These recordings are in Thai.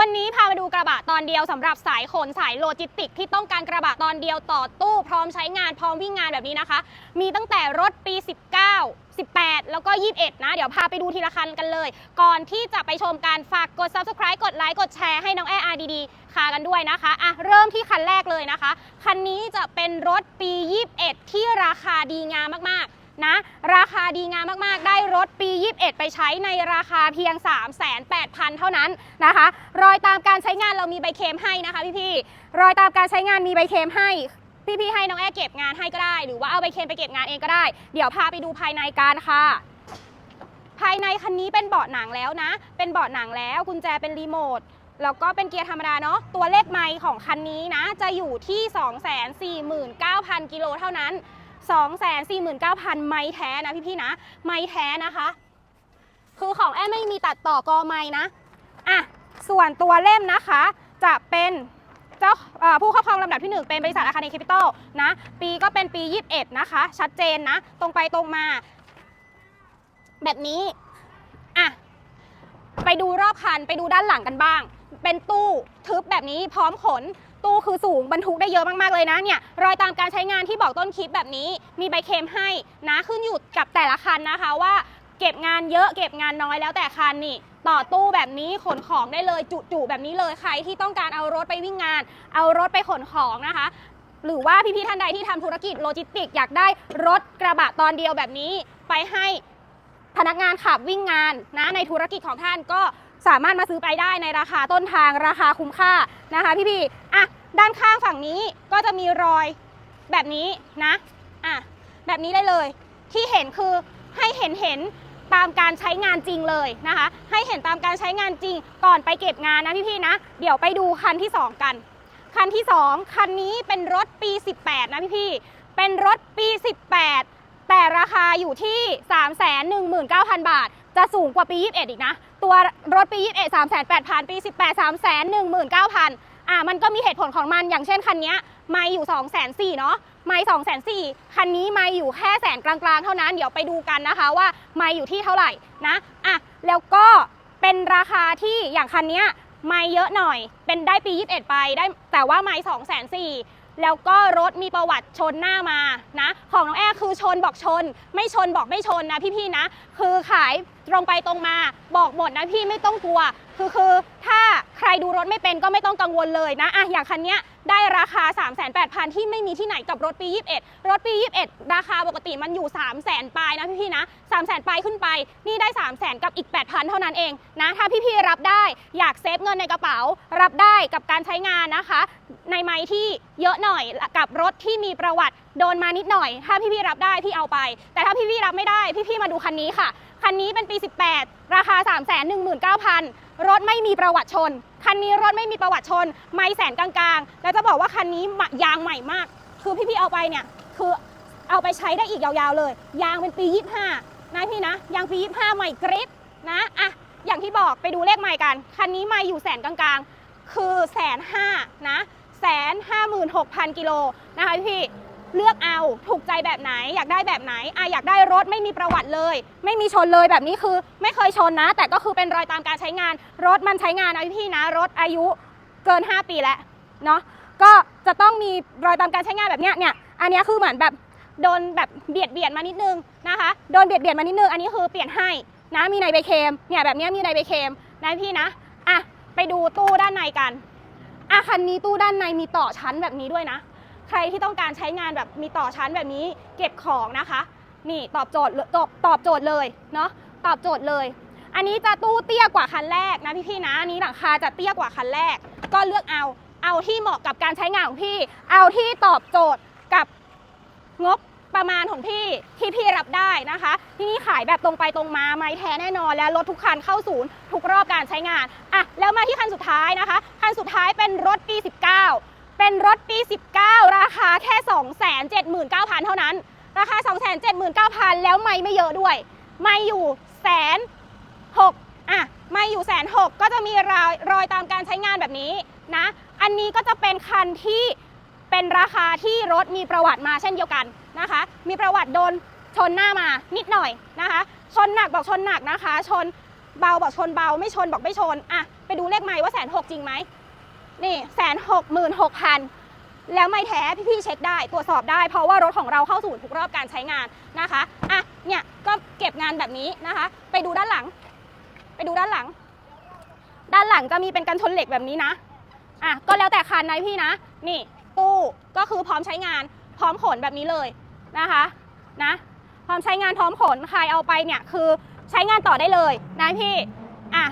วันนี้พามาดูกระบะตอนเดียวสำหรับสายขนสายโลจิสติกที่ต้องการกระบะตอนเดียวต่อตู้พร้อมใช้งานพร้อมวิ่งงานแบบนี้นะคะ มีตั้งแต่รถปี 19 18 แล้วก็ 21 นะ เดี๋ยวพาไปดูทีละคันกันเลย ก่อนที่จะไปชมการฝากกด subscribe กดไลค์กดแชร์ให้น้องแอร์อาร์ดีคากันด้วยนะคะอะเริ่มที่คันแรกเลยนะคะ คันนี้จะเป็นรถปี 21 ที่ราคาดีงามมากๆ นะ ราคาดีงามมากๆ ได้รถปี 21 ไปใช้ในราคาเพียง 3,800 เท่านั้นนะคะ รอยตามการใช้งานเรามีใบเคมให้นะคะพี่ๆ รอยตามการใช้งานมีใบเคมให้พี่ๆให้น้องแอร์เก็บงานให้ก็ได้ หรือว่าเอาใบเคมไปเก็บงานเองก็ได้ เดี๋ยวพาไปดูภายในกันค่ะภายในคันนี้เป็นเบาะหนังแล้วนะ เป็นเบาะหนังแล้วกุญแจเป็นรีโมท แล้วก็เป็นเกียร์ธรรมดาเนาะ ตัวเลขไมล์ของคันนี้นะ จะอยู่ที่ 249,000 กิโลเท่านั้น 249,000 ไมล์แท้นะพี่ๆนะ ไมล์แท้นะคะ คือของแอมไม่มีตัดต่อกอไมล์นะอะส่วนตัวเล่มนะคะ จะเป็นเจ้าผู้ครอบครองลำดับที่ 1 เป็นบริษัทอาคาเนแคปิตอลนะ ปีก็เป็นปี 21 นะคะ ชัดเจนนะ ตรงไปตรงมา แบบนี้อะไปดูรอบคันไปดูด้านหลังกันบ้าง เป็นตู้ทึบแบบนี้พร้อมขน ตู้คือสูงบรรทุกได้เยอะมากๆเลยนะเนี่ยรอยตามการใช้งานที่บอกต้นคลิปแบบนี้ มีใบเคมให้นะขึ้นอยู่กับแต่ละคันนะคะว่าเก็บงานเยอะเก็บงานน้อยแล้วแต่คันนี่ต่อตู้แบบนี้ขนของได้เลยจุๆแบบนี้เลยใครที่ต้องการเอารถไปวิ่งงาน เอารถไปขนของนะคะ หรือว่าพี่ๆท่านใดที่ทำธุรกิจโลจิสติกอยากได้รถกระบะตอนเดียวแบบนี้ไปให้พนักงานขับวิ่งงานนะในธุรกิจของท่านก็ สามารถมาซื้อไปได้ในราคาต้นทางราคาคุ้มค่านะคะ พี่ๆอะด้านข้างฝั่งนี้ก็จะมีรอยแบบนี้นะอะแบบนี้ได้เลย ที่เห็นคือให้เห็นเห็นตามการใช้งานจริงเลยนะคะ ให้เห็นตามการใช้งานจริงก่อนไปเก็บงานนะพี่ๆนะ เดี๋ยวไปดูคันที่สองกัน คันที่ 2 คันนี้เป็นรถปี 18 นะพี่ๆเป็นรถปี 18 แต่ราคาอยู่ที่ 319,000 บาท จะสูงกว่าปี 21 อีกนะ ตัวรถปี 21 38,000 ปี 18 319,000อะมันก็มีเหตุผลของมันอย่างเช่นคันนี้ไม่อยู่204,000เนาะไม่204,000คันนี้ไม่อยู่แค่แสนกลางๆ เท่านั้น เดี๋ยวไปดูกันนะคะว่าไม่อยู่ที่เท่าไหร่นะอะแล้วก็เป็นราคาที่อย่างคันนี้ไม่เยอะหน่อย เป็นได้ปี 21 ไปได้แต่ว่าไม่2 4 0 0 0 แล้วก็รถมีประวัติชนหน้ามานะ ของน้องแอร์คือชนบอกชน ไม่ชนบอกไม่ชนนะพี่ๆนะ คือขายตรงไปตรงมาบอกหมดนะพี่ไม่ต้องกลัว คือคือถ้า ใครดูรถไม่เป็นก็ไม่ต้องกังวลเลยนะอะอย่างคันนี้ได้ราคา 3 8 0 0 0 ที่ไม่มีที่ไหนกับรถปี 21 รถปี 21 ราคาปกติมันอยู่ 3 0 0 0 0 0ปลายนะพี่ๆนะ3 0 0 0 0 0ปลายขึ้นไป นี่ได้ 3 0 0 0 0 0 กับอีก 8,000 เท่านั้นเองนะถ้าพี่ๆรับได้อยากเซฟเงินในกระเป๋า รับได้กับการใช้งานนะคะ ในไม้ที่เยอะหน่อยกับรถที่มีประวัติโดนมานิดหน่อย ถ้าพี่ๆรับได้พี่เอาไป แต่ถ้าพี่ๆรับไม่ได้พี่ๆมาดูคันนี้ค่ะ คันนี้เป็นปี 18 ราคา 3 1 9 0 0 0 รถไม่มีประวัติชน คันนี้รถไม่มีประวัติชน ไม่แสนกลางๆ แล้วจะบอกว่าคันนี้ยางใหม่มาก คือพี่ๆเอาไปเนี่ยคือเอาไปใช้ได้อีกยาวๆเลย ยางเป็นปี 25 นะพี่นะ ยางปี 25 ใหม่กริปนะอะอย่างที่บอกไปดูเลขใหม่กัน คันนี้ไม่อยู่แสนกลางๆ คือแสนห้านะแสนห้าหมื่นหกพันกิโลนะคะพี่ เลือกเอาถูกใจแบบไหน อยากได้แบบไหนอะอยากได้รถไม่มีประวัติเลย ไม่มีชนเลยแบบนี้คือไม่เคยชนนะ แต่ก็คือเป็นรอยตามการใช้งาน รถมันใช้งานนะพี่นะ รถอายุเกิน 5 ปีแล้วเนาะก็จะต้องมีรอยตามการใช้งานแบบเนี้ยเนี่ยอันนี้คือเหมือนแบบโดนแบบเบียดเบียดมานิดนึงนะคะโดนเบียดเบียดมานิดนึงอันนี้คือเปลี่ยนให้นะมีในใบเคมเนี่ยแบบเนี้ยมีในใบเคมนะพี่นะอะไปดูตู้ด้านในกันอะคันนี้ตู้ด้านในมีต่อชั้นแบบนี้ด้วยนะ ใครที่ต้องการใช้งานแบบมีต่อชั้นแบบนี้เก็บของนะคะ นี่ตอบโจทย์ตอบตอบโจทย์เลยเนาะตอบโจทย์เลย อันนี้จะตู้เตี้ยกว่าคันแรกนะพี่ๆนะอันนี้หลังคาจะเตี้ยกว่าคันแรก ก็เลือกเอาเอาที่เหมาะกับการใช้งานของพี่ เอาที่ตอบโจทย์กับงบประมาณของพี่ที่พี่รับได้นะคะ ที่นี่ขายแบบตรงไปตรงมาไม่แท้แน่นอนและรถทุกคันเข้าศูนย์ทุกรอบการใช้งานอะแล้วมาที่คันสุดท้ายนะคะ คันสุดท้ายเป็นรถปี 19 เป็นรถปี 19 ราคาแค่ 279,000 เท่านั้น ราคา 279,000 แล้วไม่ไม่เยอะด้วย ไม่อยู่แสนหกอะไม่อยู่แสนหกก็จะมีรอยรอยตามการใช้งานแบบนี้นะ อันนี้ก็จะเป็นคันที่เป็นราคาที่รถมีประวัติมาเช่นเดียวกันนะคะ มีประวัติโดนชนหน้ามานิดหน่อยนะคะ ชนหนักบอกชนหนักนะคะ ชนเบาบอกชนเบา ไม่ชนบอกไม่ชน อะ ไปดูเลขไม้ว่าแสนหกจริงไหม นี่แสนหกหมื่นหกพันแล้วไม่แท้พี่ๆเช็คได้ตรวจสอบได้ เพราะว่ารถของเราเข้าสู่ทุกรอบการใช้งานนะคะอะเนี่ยก็เก็บงานแบบนี้นะคะ ไปดูด้านหลัง ไปดูด้านหลัง ด้านหลังจะมีเป็นกันชนเหล็กแบบนี้นะอะก็แล้วแต่คันนะพี่นะ นี่ตู้ก็คือพร้อมใช้งาน พร้อมขนแบบนี้เลยนะคะนะพร้อมใช้งานพร้อมขนใครเอาไปเนี่ยคือใช้งานต่อได้เลยนะพี่อะ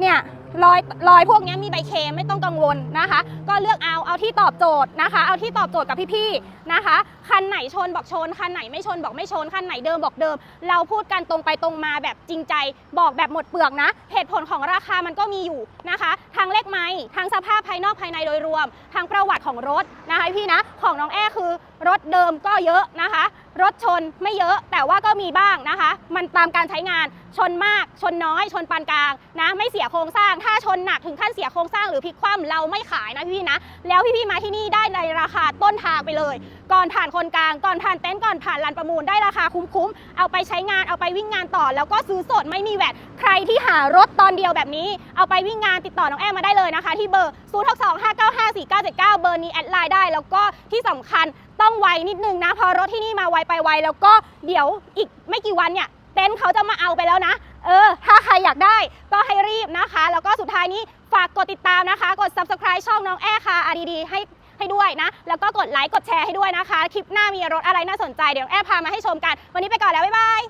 เนี่ย รอยรอยพวกนี้มีใบเคมไม่ต้องกังวลนะคะ ก็เลือกเอาเอาที่ตอบโจทย์นะคะ เอาที่ตอบโจทย์กับพี่ๆนะคะ คันไหนชนบอกชน คันไหนไม่ชนบอกไม่ชน คันไหนเดิมบอกเดิม เราพูดกันตรงไปตรงมาแบบจริงใจ บอกแบบหมดเปลือกนะ เหตุผลของราคามันก็มีอยู่นะคะ ทางเลขไม้ทางสภาพภายนอกภายในโดยรวม ทางประวัติของรถนะคะพี่นะ ของน้องแอ้คือรถเดิมก็เยอะนะคะ รถชนไม่เยอะแต่ว่าก็มีบ้างนะคะ มันตามการใช้งานชนมากชนน้อย ชนปานกลางนะไม่เสียโครงสร้าง ถ้าชนหนักถึงขั้นเสียโครงสร้างหรือพลิกคว่ำเราไม่ขายนะพี่ๆนะ แล้วพี่ๆมาที่นี่ได้ในราคาต้นทางไปเลย ก่อนผ่านคนกลาง ก่อนผ่านเต็นท์ก่อนผ่านลานประมูลได้ราคาคุ้มๆเอาไปใช้งานเอาไปวิ่งงานต่อ แล้วก็ซื้อสดไม่มีแวดใครที่หารถตอนเดียวแบบนี้ เอาไปวิ่งงานติดต่อน้องแอมมาได้เลยนะคะ ที่เบอร์ 0 6 2 5 9 5 4 9 7 9 เบอร์นี้แอดไลน์ได้ แล้วก็ที่สำคัญ ต้องไวนิดนึงนะพอรถที่นี่มาไวไปไวแล้วก็เดี๋ยวอีกไม่กี่วันเนี่ยเต็นท์เขาจะมาเอาไปแล้วนะ เออ ถ้าใครอยากได้ก็ให้รีบนะคะ แล้วก็สุดท้ายนี้ฝากกดติดตามนะคะ กด subscribe ช่องน้องแอร์ค่ะอาดีๆให้ให้ด้วยนะ แล้วก็กดไลค์กดแชร์ให้ด้วยนะคะ คลิปหน้ามีรถอะไรน่าสนใจเดี๋ยวแอร์พามาให้ชมกัน วันนี้ไปก่อนแล้ว บ๊ายบาย